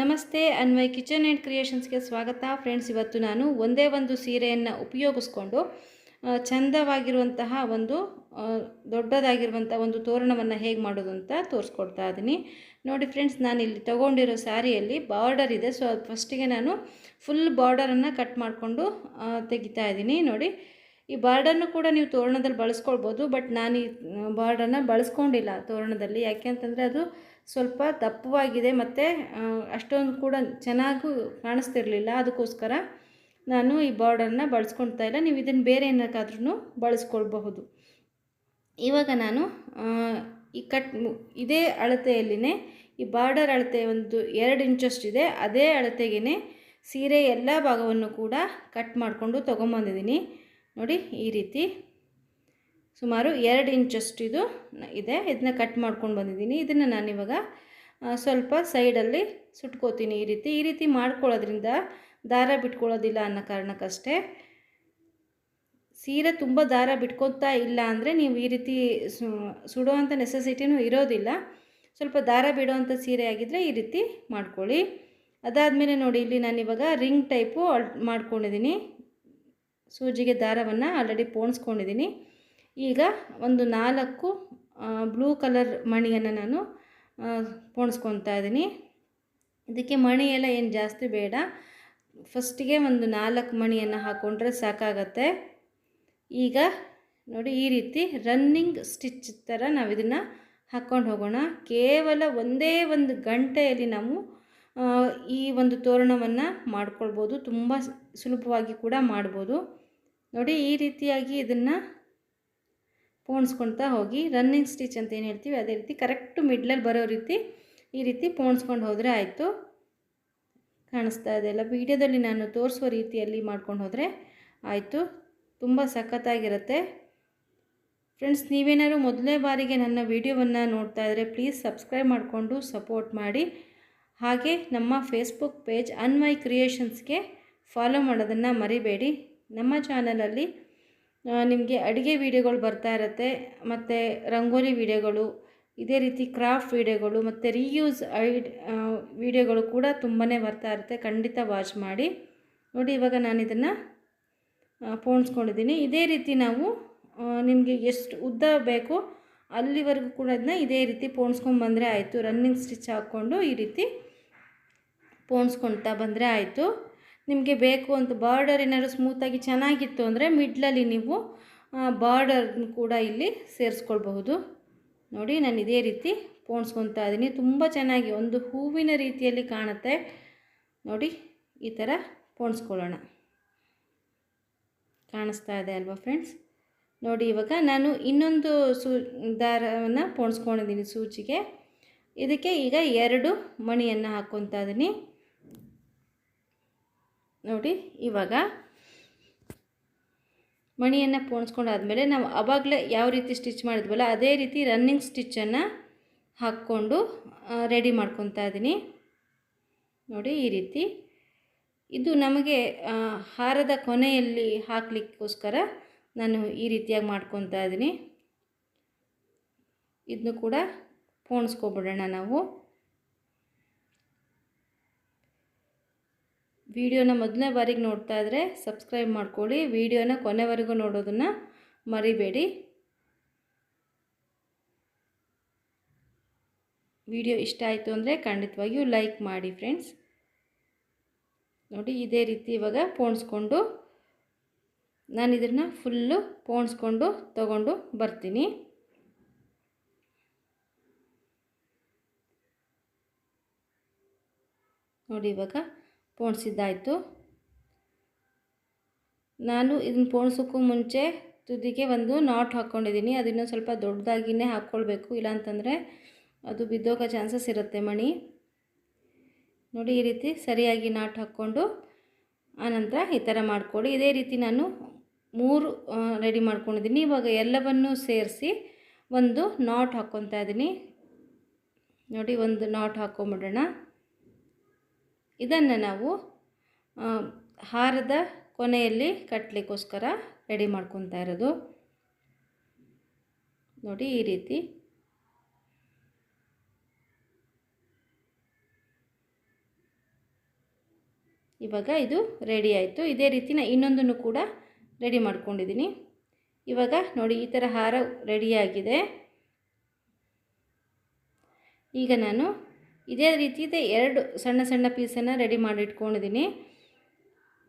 ನಮಸ್ತೆ, Anvay kitchen and ಕ್ರಿಯೇಷನ್ಸ್ಗೆ ಸ್ವಾಗತ. Friends, ಇವತ್ತು ನಾನು ಒಂದೇ ಒಂದು ಸೀರೆಯನ್ನು ಉಪಯೋಗಿಸ್ಕೊಂಡು ಚಂದವಾಗಿರುವಂತಹ ಒಂದು ದೊಡ್ಡದಾಗಿರುವಂಥ ಒಂದು ತೋರಣವನ್ನು ಹೇಗೆ ಮಾಡೋದು ಅಂತ ತೋರಿಸ್ಕೊಡ್ತಾ ಇದ್ದೀನಿ ನೋಡಿ ಫ್ರೆಂಡ್ಸ್ ನಾನು ಇಲ್ಲಿ ತೊಗೊಂಡಿರೋ ಸ್ಯಾರಿಯಲ್ಲಿ ಬಾರ್ಡರ್ ಇದೆ. ಸೊ ಫಸ್ಟಿಗೆ ನಾನು ಫುಲ್ ಬಾರ್ಡರನ್ನು ಕಟ್ ಮಾಡಿಕೊಂಡು ತೆಗಿತಾ ಇದ್ದೀನಿ ನೋಡಿ, ಈ ಬಾರ್ಡರ್ನು ಕೂಡ ನೀವು ತೋರಣದಲ್ಲಿ ಬಳಸ್ಕೊಳ್ಬೋದು. ಬಟ್ ನಾನು ಈ ಬಾರ್ಡರ್ನ ಬಳಸ್ಕೊಂಡಿಲ್ಲ ತೋರಣದಲ್ಲಿ. ಯಾಕೆ ಅಂತಂದರೆ ಅದು ಸ್ವಲ್ಪ ದಪ್ಪವಾಗಿದೆ ಮತ್ತು ಅಷ್ಟೊಂದು ಕೂಡ ಚೆನ್ನಾಗೂ ಕಾಣಿಸ್ತಿರ್ಲಿಲ್ಲ. ಅದಕ್ಕೋಸ್ಕರ ನಾನು ಈ ಬಾರ್ಡರ್ನ ಬಳಸ್ಕೊಳ್ತಾ ಇಲ್ಲ. ನೀವು ಇದನ್ನು ಬೇರೆ ಏನಕ್ಕಾದ್ರೂ ಬಳಸ್ಕೊಳ್ಬಹುದು. ಇವಾಗ ನಾನು ಈ ಕಟ್ ಇದೇ ಅಳತೆಯಲ್ಲಿನೇ ಈ ಬಾರ್ಡರ್ ಅಳತೆ ಒಂದು ಎರಡು ಇಂಚಷ್ಟಿದೆ ಅದೇ ಅಳತೆಗೇ ಸೀರೆ ಎಲ್ಲ ಭಾಗವನ್ನು ಕೂಡ ಕಟ್ ಮಾಡಿಕೊಂಡು ತೊಗೊಂಬಂದಿದ್ದೀನಿ. ನೋಡಿ ಈ ರೀತಿ ಸುಮಾರು ಎರಡು ಇಂಚಷ್ಟು ಇದು ಇದೆ. ಇದನ್ನ ಕಟ್ ಮಾಡ್ಕೊಂಡು ಬಂದಿದ್ದೀನಿ. ಇದನ್ನು ನಾನಿವಾಗ ಸ್ವಲ್ಪ ಸೈಡಲ್ಲಿ ಸುಟ್ಕೋತೀನಿ ಈ ರೀತಿ. ಈ ರೀತಿ ಮಾಡ್ಕೊಳ್ಳೋದ್ರಿಂದ ದಾರ ಬಿಟ್ಕೊಳ್ಳೋದಿಲ್ಲ ಅನ್ನೋ ಕಾರಣಕ್ಕಷ್ಟೇ. ಸೀರೆ ತುಂಬ ದಾರ ಬಿಟ್ಕೊತಾ ಇಲ್ಲ ಅಂದರೆ ನೀವು ಈ ರೀತಿ ಸು ಸುಡುವಂಥ ನೆಸೆಸಿಟಿನೂ ಇರೋದಿಲ್ಲ. ಸ್ವಲ್ಪ ದಾರ ಬಿಡುವಂಥ ಸೀರೆ ಆಗಿದ್ದರೆ ಈ ರೀತಿ ಮಾಡ್ಕೊಳ್ಳಿ. ಅದಾದಮೇಲೆ ನೋಡಿ, ಇಲ್ಲಿ ನಾನಿವಾಗ ರಿಂಗ್ ಟೈಪು ಮಾಡ್ಕೊಂಡಿದ್ದೀನಿ. ಸೂಜಿಗೆ ದಾರವನ್ನು ಆಲ್ರೆಡಿ ಪೋಣಿಸ್ಕೊಂಡಿದ್ದೀನಿ. ಈಗ ಒಂದು ನಾಲ್ಕು ಬ್ಲೂ ಕಲರ್ ಮಣಿಯನ್ನು ನಾನು ಪೋಣಿಸ್ಕೊತಾ ಇದ್ದೀನಿ. ಇದಕ್ಕೆ ಮಣಿ ಏನು ಜಾಸ್ತಿ ಬೇಡ. ಫಸ್ಟಿಗೆ ಒಂದು ನಾಲ್ಕು ಮಣಿಯನ್ನು ಹಾಕ್ಕೊಂಡ್ರೆ ಸಾಕಾಗತ್ತೆ. ಈಗ ನೋಡಿ ಈ ರೀತಿ ರನ್ನಿಂಗ್ ಸ್ಟಿಚ್ ಥರ ನಾವು ಇದನ್ನು ಹಾಕ್ಕೊಂಡು ಹೋಗೋಣ. ಕೇವಲ ಒಂದೇ ಒಂದು ಗಂಟೆಯಲ್ಲಿ ನಾವು ಈ ಒಂದು ತೋರಣವನ್ನು ಮಾಡ್ಕೊಳ್ಬೋದು. ತುಂಬ ಸುಲಭವಾಗಿ ಕೂಡ ಮಾಡ್ಬೋದು. ನೋಡಿ ಈ ರೀತಿಯಾಗಿ ಇದನ್ನು ಪೋಣಿಸ್ಕೊಳ್ತಾ ಹೋಗಿ ರನ್ನಿಂಗ್ ಸ್ಟಿಚ್ ಅಂತ ಏನು ಹೇಳ್ತೀವಿ, ಅದೇ ರೀತಿ ಕರೆಕ್ಟು ಮಿಡ್ಲಲ್ಲಿ ಬರೋ ರೀತಿ ಈ ರೀತಿ ಪೋಣಿಸ್ಕೊಂಡು ಹೋದರೆ ಆಯಿತು. ಕಾಣಿಸ್ತಾ ಇದೆ ಅಲ್ಲ, ವಿಡಿಯೋದಲ್ಲಿ ನಾನು ತೋರಿಸುವ ರೀತಿಯಲ್ಲಿ ಮಾಡ್ಕೊಂಡು ಹೋದರೆ ಆಯಿತು. ತುಂಬ ಸಖತ್ತಾಗಿರುತ್ತೆ. ಫ್ರೆಂಡ್ಸ್ ನೀವೇನಾದ್ರು ಮೊದಲನೇ ಬಾರಿಗೆ ನನ್ನ ವಿಡಿಯೋವನ್ನು ನೋಡ್ತಾ ಇದ್ದರೆ ಪ್ಲೀಸ್ ಸಬ್ಸ್ಕ್ರೈಬ್ ಮಾಡಿಕೊಂಡು ಸಪೋರ್ಟ್ ಮಾಡಿ. ಹಾಗೆ ನಮ್ಮ ಫೇಸ್ಬುಕ್ ಪೇಜ್ ಅನ್ವಯ್ ಕ್ರಿಯೇಷನ್ಸ್ಗೆ ಫಾಲೋ ಮಾಡೋದನ್ನು ಮರಿಬೇಡಿ. ನಮ್ಮ ಚಾನಲಲ್ಲಿ ನಿಮಗೆ ಅಡುಗೆ ವೀಡಿಯೋಗಳು ಬರ್ತಾ ಇರುತ್ತೆ, ಮತ್ತು ರಂಗೋಲಿ ವೀಡಿಯೋಗಳು, ಇದೇ ರೀತಿ ಕ್ರಾಫ್ಟ್ ವೀಡಿಯೋಗಳು, ಮತ್ತು ರೀಯೂಸ್ ಐಡ್ ವೀಡಿಯೋಗಳು ಕೂಡ ತುಂಬಾ ಬರ್ತಾ ಇರುತ್ತೆ. ಖಂಡಿತ ವಾಚ್ ಮಾಡಿ. ನೋಡಿ, ಇವಾಗ ನಾನು ಇದನ್ನು ಪೋಣಿಸ್ಕೊಂಡಿದ್ದೀನಿ. ಇದೇ ರೀತಿ ನಾವು ನಿಮಗೆ ಎಷ್ಟು ಉದ್ದ ಬೇಕು ಅಲ್ಲಿವರೆಗೂ ಕೂಡ ಇದನ್ನ ಇದೇ ರೀತಿ ಪೋಣಿಸ್ಕೊಂಡು ಬಂದರೆ ಆಯಿತು. ರನ್ನಿಂಗ್ ಸ್ಟಿಚ್ ಹಾಕ್ಕೊಂಡು ಈ ರೀತಿ ಪೋಣಿಸ್ಕೊಳ್ತಾ ಬಂದರೆ ಆಯಿತು. ನಿಮಗೆ ಬೇಕು ಅಂತ ಬಾರ್ಡರ್ ಏನಾದ್ರು ಸ್ಮೂತಾಗಿ ಚೆನ್ನಾಗಿತ್ತು ಅಂದರೆ ಮಿಡ್ಲಲ್ಲಿ ನೀವು ಬಾರ್ಡರ್ ಕೂಡ ಇಲ್ಲಿ ಸೇರಿಸ್ಕೊಳ್ಬಹುದು. ನೋಡಿ, ನಾನು ಇದೇ ರೀತಿ ಪೋಣಿಸ್ಕೊತಾ ಇದ್ದೀನಿ. ತುಂಬ ಚೆನ್ನಾಗಿ ಒಂದು ಹೂವಿನ ರೀತಿಯಲ್ಲಿ ಕಾಣುತ್ತೆ. ನೋಡಿ, ಈ ಥರ ಪೋಣಿಸ್ಕೊಳ್ಳೋಣ. ಕಾಣಿಸ್ತಾ ಇದೆ ಅಲ್ವಾ ಫ್ರೆಂಡ್ಸ್ ನೋಡಿ, ಇವಾಗ ನಾನು ಇನ್ನೊಂದು ಸೂ ದಾರವನ್ನು ಪೋಣಿಸ್ಕೊಂಡಿದ್ದೀನಿ ಸೂಚಿಗೆ. ಇದಕ್ಕೆ ಈಗ ಎರಡು ಮಣಿಯನ್ನು ಹಾಕ್ಕೊತಾ ಇದ್ದೀನಿ. ನೋಡಿ, ಇವಾಗ ಮಣಿಯನ್ನು ಪೋಣಿಸ್ಕೊಂಡಾದ್ಮೇಲೆ ನಾವು ಅವಾಗಲೇ ಯಾವ ರೀತಿ ಸ್ಟಿಚ್ ಮಾಡಿದ್ವಲ್ಲ, ಅದೇ ರೀತಿ ರನ್ನಿಂಗ್ ಸ್ಟಿಚ್ಚನ್ನು ಹಾಕ್ಕೊಂಡು ರೆಡಿ ಮಾಡ್ಕೊತಾ ಇದ್ದೀನಿ. ನೋಡಿ, ಈ ರೀತಿ. ಇದು ನಮಗೆ ಹಾರದ ಕೊನೆಯಲ್ಲಿ ಹಾಕಲಿಕ್ಕೋಸ್ಕರ ನಾನು ಈ ರೀತಿಯಾಗಿ ಮಾಡ್ಕೊತಾ ಇದ್ದೀನಿ. ಇದನ್ನು ಕೂಡ ಪೋಣಿಸ್ಕೊಬಿಡೋಣ ನಾವು. ವಿಡಿಯೋನ ಮೊದಲನೇ ಬಾರಿಗೆ ನೋಡ್ತಾ ಇದ್ರೆ ಸಬ್ಸ್ಕ್ರೈಬ್ ಮಾಡ್ಕೊಳ್ಳಿ. ವಿಡಿಯೋನ ಕೊನೆವರೆಗೂ ನೋಡೋದನ್ನು ಮರಿಬೇಡಿ. ವಿಡಿಯೋ ಇಷ್ಟ ಆಯಿತು ಅಂದರೆ ಖಂಡಿತವಾಗಿಯೂ ಲೈಕ್ ಮಾಡಿ ಫ್ರೆಂಡ್ಸ್. ನೋಡಿ, ಇದೇ ರೀತಿ ಇವಾಗ ಪೋಣಿಸ್ಕೊಂಡು ನಾನು ಇದನ್ನು ಫುಲ್ಲು ಪೋಣಿಸ್ಕೊಂಡು ತಗೊಂಡು ಬರ್ತೀನಿ. ನೋಡಿ, ಇವಾಗ ಪೋಣಿಸಿದ್ದಾಯಿತು. ನಾನು ಇದನ್ನು ಪೋಣಿಸೋಕ್ಕೂ ಮುಂಚೆ ತುದಿಗೆ ಒಂದು ನಾಟ್ ಹಾಕ್ಕೊಂಡಿದ್ದೀನಿ ಅದನ್ನು ಸ್ವಲ್ಪ ದೊಡ್ಡದಾಗಿಯೇ ಹಾಕ್ಕೊಳ್ಬೇಕು ಇಲ್ಲಾಂತಂದರೆ ಅದು ಬಿದ್ದೋಗೋ ಚಾನ್ಸಸ್ ಇರುತ್ತೆ ಮಣಿ. ನೋಡಿ, ಈ ರೀತಿ ಸರಿಯಾಗಿ ನಾಟ್ ಹಾಕ್ಕೊಂಡು ಆನಂತರ ಈ ಥರ ಮಾಡಿಕೊಡಿ ಇದೇ ರೀತಿ ನಾನು ಮೂರು ರೆಡಿ ಮಾಡ್ಕೊಂಡಿದ್ದೀನಿ. ಇವಾಗ ಎಲ್ಲವನ್ನೂ ಸೇರಿಸಿ ಒಂದು ನಾಟ್ ಹಾಕ್ಕೊತಾ ಇದ್ದೀನಿ. ನೋಡಿ, ಒಂದು ನಾಟ್ ಹಾಕ್ಕೊಂಬಿಡೋಣ. ಇದನ್ನು ನಾವು ಹಾರದ ಕೊನೆಯಲ್ಲಿ ಕಟ್ಟಲಿಕ್ಕೋಸ್ಕರ ರೆಡಿ ಮಾಡ್ಕೊತಾ ಇರೋದು. ನೋಡಿ ಈ ರೀತಿ. ಇವಾಗ ಇದು ರೆಡಿ ಆಯಿತು. ಇದೇ ರೀತಿ ನಾನು ಇನ್ನೊಂದನ್ನು ಕೂಡ ರೆಡಿ ಮಾಡ್ಕೊಂಡಿದ್ದೀನಿ. ಇವಾಗ ನೋಡಿ ಈ ಥರ ಹಾರ ರೆಡಿಯಾಗಿದೆ ಈಗ ನಾನು ಇದೇ ರೀತಿದೆ ಎರಡು ಸಣ್ಣ ಸಣ್ಣ ಪೀಸನ್ನು ರೆಡಿ ಮಾಡಿ ಇಟ್ಕೊಂಡಿದ್ದೀನಿ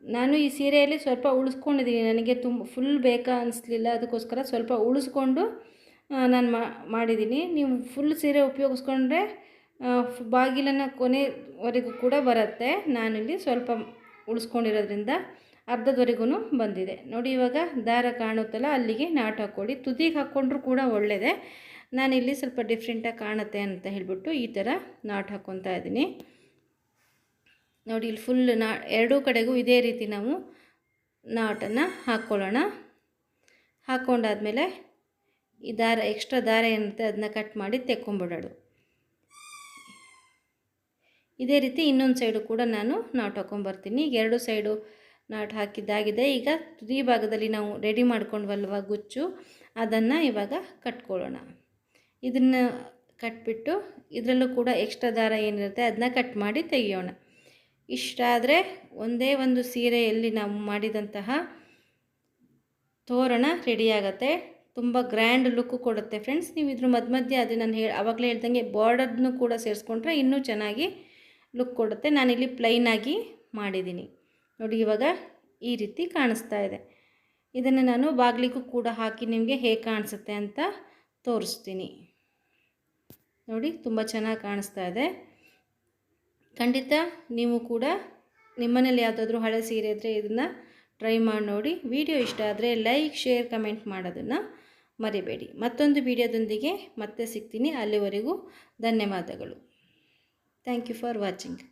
ನಾನು ಈ ಸೀರೆಯಲ್ಲಿ ಸ್ವಲ್ಪ ಉಳಿಸ್ಕೊಂಡಿದ್ದೀನಿ. ನನಗೆ ತುಂಬ ಫುಲ್ ಬೇಕಾ ಅನಿಸ್ಲಿಲ್ಲ. ಅದಕ್ಕೋಸ್ಕರ ಸ್ವಲ್ಪ ಉಳಿಸ್ಕೊಂಡು ನಾನು ಮಾಡಿದ್ದೀನಿ. ನೀವು ಫುಲ್ ಸೀರೆ ಉಪಯೋಗಿಸ್ಕೊಂಡ್ರೆ ಬಾಗಿಲನ್ನು ಕೊನೆವರೆಗೂ ಕೂಡ ಬರುತ್ತೆ. ನಾನಿಲ್ಲಿ ಸ್ವಲ್ಪ ಉಳಿಸ್ಕೊಂಡಿರೋದ್ರಿಂದ ಅರ್ಧದವರೆಗೂ ಬಂದಿದೆ. ನೋಡಿ ಇವಾಗ ದಾರ ಕಾಣುತ್ತಲ್ಲ, ಅಲ್ಲಿಗೆ ನಾಟ್ ಹಾಕ್ಕೊಳ್ಳಿ ತುದಿಗೆ ಹಾಕ್ಕೊಂಡ್ರೂ ಕೂಡ ಒಳ್ಳೆಯದೇ ನಾನಿಲ್ಲಿ ಸ್ವಲ್ಪ ಡಿಫ್ರೆಂಟಾಗಿ ಕಾಣುತ್ತೆ ಅಂತ ಹೇಳಿಬಿಟ್ಟು ಈ ಥರ ನಾಟ್ ಹಾಕ್ಕೊತಾ ಇದ್ದೀನಿ. ನೋಡಿ, ಇಲ್ಲಿ ಫುಲ್ ನಾ ಎರಡೂ ಕಡೆಗೂ ಇದೇ ರೀತಿ ನಾವು ನಾಟನ್ನು ಹಾಕ್ಕೊಳ್ಳೋಣ ಹಾಕ್ಕೊಂಡಾದಮೇಲೆ ಈ ದಾರ ಎಕ್ಸ್ಟ್ರಾ ದಾರ ಏನಿರುತ್ತೆ ಅದನ್ನ ಕಟ್ ಮಾಡಿ ತೆಕ್ಕೊಂಬಿಡೋಣ ಇದೇ ರೀತಿ ಇನ್ನೊಂದು ಸೈಡು ಕೂಡ ನಾನು ನಾಟ್ ಹಾಕ್ಕೊಂಬರ್ತೀನಿ ಈಗ ಎರಡು ಸೈಡು ನಾಟ್ ಹಾಕಿದ್ದಾಗಿದೆ. ಈಗ ತುದಿ ಭಾಗದಲ್ಲಿ ನಾವು ರೆಡಿ ಮಾಡ್ಕೊಂಡ್ವಲ್ವ ಗುಚ್ಚು, ಅದನ್ನು ಇವಾಗ ಕಟ್ಕೊಳ್ಳೋಣ ಇದನ್ನು ಕಟ್ಬಿಟ್ಟು ಇದರಲ್ಲೂ ಕೂಡ ಎಕ್ಸ್ಟ್ರಾ ದಾರ ಏನಿರುತ್ತೆ ಅದನ್ನ ಕಟ್ ಮಾಡಿ ತೆಗಿಯೋಣ. ಇಷ್ಟಾದರೆ ಒಂದೇ ಒಂದು ಸೀರೆಯಲ್ಲಿ ನಾವು ಮಾಡಿದಂತಹ ತೋರಣ ರೆಡಿಯಾಗತ್ತೆ ತುಂಬ ಗ್ರ್ಯಾಂಡ್ ಲುಕ್ಕು ಕೊಡುತ್ತೆ ಫ್ರೆಂಡ್ಸ್ ನೀವು ಇದ್ರ ಮಧ್ಯ ಮಧ್ಯೆ ಅದು ನಾನು ಹೇಳಿ, ಅವಾಗಲೇ ಹೇಳ್ದಂಗೆ ಬಾರ್ಡರ್ನು ಕೂಡ ಸೇರಿಸ್ಕೊಂಡ್ರೆ ಇನ್ನೂ ಚೆನ್ನಾಗಿ ಲುಕ್ ಕೊಡುತ್ತೆ. ನಾನಿಲ್ಲಿ ಪ್ಲೈನಾಗಿ ಮಾಡಿದ್ದೀನಿ. ನೋಡಿ ಇವಾಗ ಈ ರೀತಿ ಕಾಣಿಸ್ತಾ ಇದೆ. ಇದನ್ನು ನಾನು ಬಾಗಿಲಿಗೂ ಕೂಡ ಹಾಕಿ ನಿಮಗೆ ಹೇಗೆ ಕಾಣಿಸುತ್ತೆ ಅಂತ ತೋರಿಸ್ತೀನಿ. ನೋಡಿ, ತುಂಬ ಚೆನ್ನಾಗಿ ಕಾಣಿಸ್ತಾ ಇದೆ. ಖಂಡಿತ ನೀವು ಕೂಡ ನಿಮ್ಮನೇಲಿ ಯಾವುದಾದ್ರೂ ಹಳೆ ಸೀರೆ ಇದ್ದರೆ ಇದನ್ನು ಟ್ರೈ ಮಾಡಿ ನೋಡಿ. ವಿಡಿಯೋ ಇಷ್ಟ ಆದರೆ ಲೈಕ್ ಶೇರ್ ಕಮೆಂಟ್ ಮಾಡೋದನ್ನು ಮರಿಬೇಡಿ. ಮತ್ತೊಂದು ವಿಡಿಯೋದೊಂದಿಗೆ ಮತ್ತೆ ಸಿಗ್ತೀನಿ. ಅಲ್ಲಿವರೆಗೂ ಧನ್ಯವಾದಗಳು. Thank you for watching